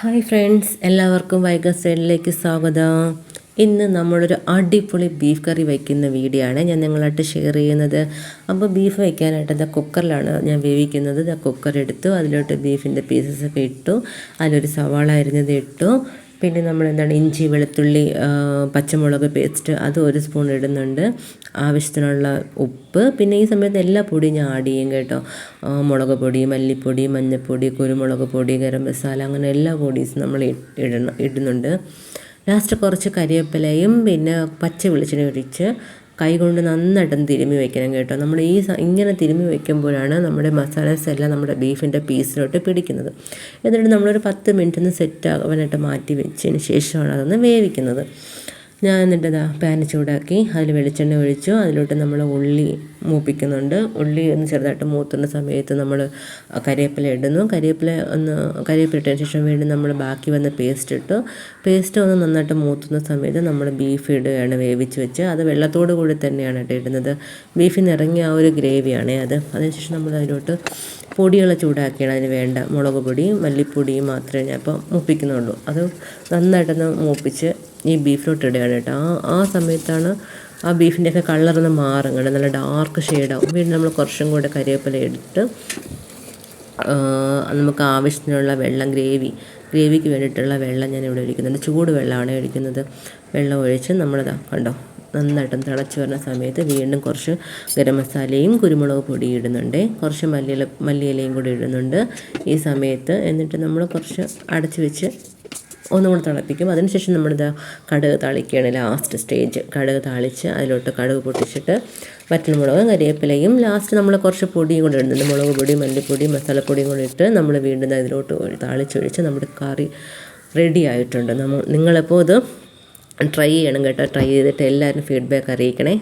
Hi friends എല്ലാവർക്കും വൈഗ സൈഡിലേക്ക് സ്വാഗതം. ഇന്ന് നമ്മളൊരു അടിപൊളി ബീഫ് കറി വയ്ക്കുന്ന വീഡിയോ ആണ്. ഞാൻ നിങ്ങളായിട്ട് ഷെയർ ചെയ്യുന്നത്. അപ്പോൾ ബീഫ് വയ്ക്കാനായിട്ട് ഇതാ കുക്കറിലാണ് ഞാൻ വേവിക്കുന്നത്. ഇതാ കുക്കർ എടുത്തു അതിലോട്ട് ബീഫിന്റെ പീസസ് ഒക്കെ ഇട്ടു. അതിലൊരു സവാള അരിഞ്ഞത് ഇട്ടു. പിന്നെ നമ്മൾ എന്താണ് ഇഞ്ചി വെളുത്തുള്ളി പച്ചമുളക് പേസ്റ്റ് അത് ഒരു സ്പൂൺ ഇടുന്നുണ്ട്. ആവശ്യത്തിനുള്ള ഉപ്പ്. പിന്നെ ഈ സമയത്ത് എല്ലാ പൊടിയും ഞാൻ ആഡ് ചെയ്യും കേട്ടോ. മുളക് പൊടി മല്ലിപ്പൊടി മഞ്ഞൾപ്പൊടി കുരുമുളക് പൊടി ഗരം മസാല അങ്ങനെ എല്ലാ പൊടീസും നമ്മൾ ഇടണം ഇടുന്നുണ്ട്. ലാസ്റ്റ് കുറച്ച് കരിവേപ്പിലയും പിന്നെ പച്ച വെളിച്ചെണ്ണ ഒഴിച്ച് കൈകൊണ്ട് നന്നായിട്ടൊന്ന് തിരുമ്മി വെക്കണം കേട്ടോ. നമ്മൾ ഈ ഇങ്ങനെ തിരുമ്മി വെക്കുമ്പോഴാണ് നമ്മുടെ മസാലസ് എല്ലാം നമ്മുടെ ബീഫിന്റെ പീസിലോട്ട് പിടിക്കുന്നത്. എന്നിട്ട് നമ്മളൊരു പത്ത് മിനിറ്റ് ഒന്ന് സെറ്റ് ആവാനായിട്ട് മാറ്റി വെച്ചതിന് ശേഷമാണ് അതൊന്ന് വേവിക്കുന്നത്. ഞാൻ എന്നിട്ട് ഇതാ പാൻ ചൂടാക്കി അതിൽ വെളിച്ചെണ്ണ ഒഴിച്ചു. അതിലോട്ട് നമ്മൾ ഉള്ളി മൂപ്പിക്കുന്നുണ്ട്. ഉള്ളി ഒന്ന് ചെറുതായിട്ട് മൂത്തുന്ന സമയത്ത് നമ്മൾ കരിവേപ്പില ഇടുന്നു. കരിവേപ്പില ഒന്ന് കരിവേപ്പില ഇട്ടതിന് ശേഷം വീണ്ടും നമ്മൾ ബാക്കി വന്ന പേസ്റ്റ് ഇട്ടു. പേസ്റ്റ് ഒന്ന് നന്നായിട്ട് മൂത്തുന്ന സമയത്ത് നമ്മൾ ബീഫ് ഇടുകയാണ് വേവിച്ച് വെച്ച്. അത് വെള്ളത്തോട് കൂടി തന്നെയാണ് കേട്ടോ ഇടുന്നത്. ബീഫിന് ഇറങ്ങിയ ആ ഒരു ഗ്രേവിയാണ് അത്. അതിനുശേഷം നമ്മൾ അതിലോട്ട് പൊടികൾ ചൂടാക്കിയാണ് അതിന് വേണ്ട മുളക് പൊടിയും മല്ലിപ്പൊടിയും മാത്രമേ ഞാൻ ഇപ്പോൾ മൂപ്പിക്കുന്നുള്ളൂ. അത് നന്നായിട്ടൊന്ന് മൂപ്പിച്ച് ഈ ബീഫിലോട്ട് ഇടുകയാണ് കേട്ടോ. ആ സമയത്താണ് ആ ബീഫിന്റെയൊക്കെ കളറൊന്ന് മാറും കേട്ടോ. നല്ല ഡാർക്ക് ഷെയ്ഡാവും വീണ്ടും നമ്മൾ കുറച്ചും കൂടെ കരിവേപ്പില എടുത്ത് നമുക്ക് ആവശ്യത്തിനുള്ള വെള്ളം ഗ്രേവി ഗ്രേവിക്ക് വേണ്ടിയിട്ടുള്ള വെള്ളം ഞാൻ ഇവിടെ ഒഴിക്കുന്നുണ്ട്. ചൂട് വെള്ളമാണ് ഒഴിക്കുന്നത്. വെള്ളം ഒഴിച്ച് നമ്മളിതാ കണ്ടോ നന്നായിട്ടും തിളച്ച് വരുന്ന സമയത്ത് വീണ്ടും കുറച്ച് ഗരം മസാലയും കുരുമുളക് പൊടി ഇടുന്നുണ്ട്. കുറച്ച് മല്ലിയില മല്ലിയിലയും കൂടി ഇടുന്നുണ്ട്. ഈ സമയത്ത് എന്നിട്ട് നമ്മൾ കുറച്ച് അടച്ച് വെച്ച് ഒന്നും കൂടി തിളപ്പിക്കും. അതിനുശേഷം നമ്മളിത് കടുക് താളിക്കുകയാണ് ലാസ്റ്റ് സ്റ്റേജ് കടുക് താളിച്ച് അതിലോട്ട് കടുക് പൊട്ടിച്ചിട്ട് വറ്റൽമുളകും കരിവേപ്പിലയും ലാസ്റ്റ് നമ്മൾ കുറച്ച് പൊടിയും കൂടെ ഇടുന്നുണ്ട്. മുളക് പൊടി മല്ലിപ്പൊടി മസാലപ്പൊടിയും കൂടി ഇട്ട് നമ്മൾ വീണ്ടും അതിലോട്ട് താളിച്ചൊഴിച്ച് നമ്മുടെ കറി റെഡി ആയിട്ടുണ്ട്. നമ്മൾ നിങ്ങളിപ്പോൾ ഇത് ട്രൈ ചെയ്യണം കേട്ടോ. ട്രൈ ചെയ്തിട്ട് എല്ലാവരും ഫീഡ്ബാക്ക് അറിയിക്കണേ.